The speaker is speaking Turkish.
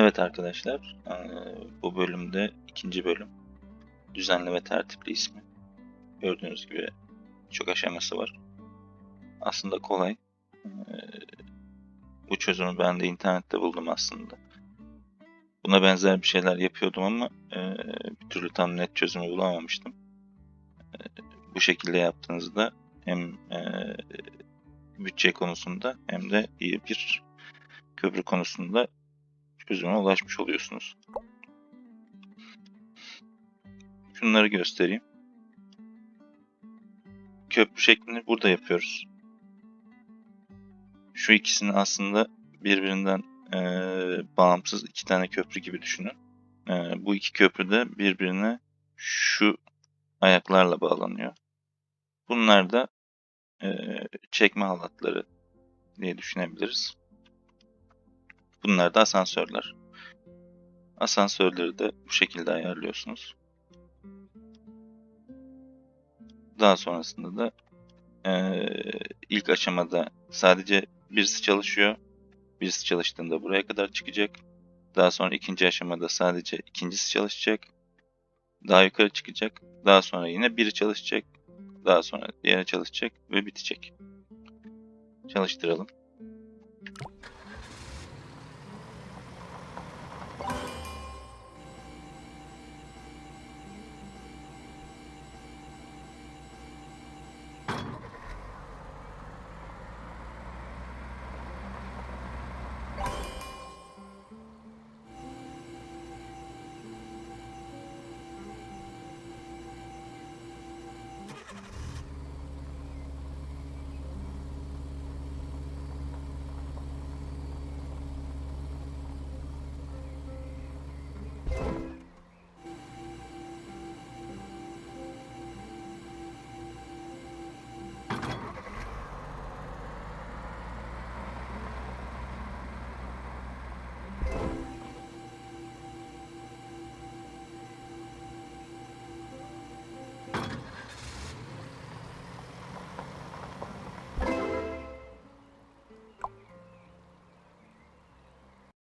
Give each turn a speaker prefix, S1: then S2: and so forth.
S1: Evet arkadaşlar, eee, bu bölümde ikinci bölüm. Düzenli ve tertipli ismi. Gördüğünüz gibi çok aşaması var. Aslında kolay. Eee, Bu çözümü ben de internette buldum aslında. Buna benzer bir şeyler yapıyordum ama eee, bir türlü tam net çözümü bulamamıştım. Bu şekilde yaptığınızda hem bütçe konusunda hem de iyi bir köprü konusunda çözüme ulaşmış oluyorsunuz. Şunları göstereyim. Köprü şeklini burada yapıyoruz. Şu ikisini aslında birbirinden eee, bağımsız iki tane köprü gibi düşünün. Eee, bu iki köprü de birbirine şu ayaklarla bağlanıyor. Bunlar da eee, çekme halatları diye düşünebiliriz. Bunlar da asansörler. Asansörleri de bu şekilde ayarlıyorsunuz. Daha sonrasında da eee, ilk aşamada sadece birisi çalışıyor. Birisi çalıştığında buraya kadar çıkacak. Daha sonra ikinci aşamada sadece ikincisi çalışacak. Daha yukarı çıkacak. Daha sonra yine biri çalışacak. Daha sonra diğeri çalışacak ve bitecek. Çalıştıralım.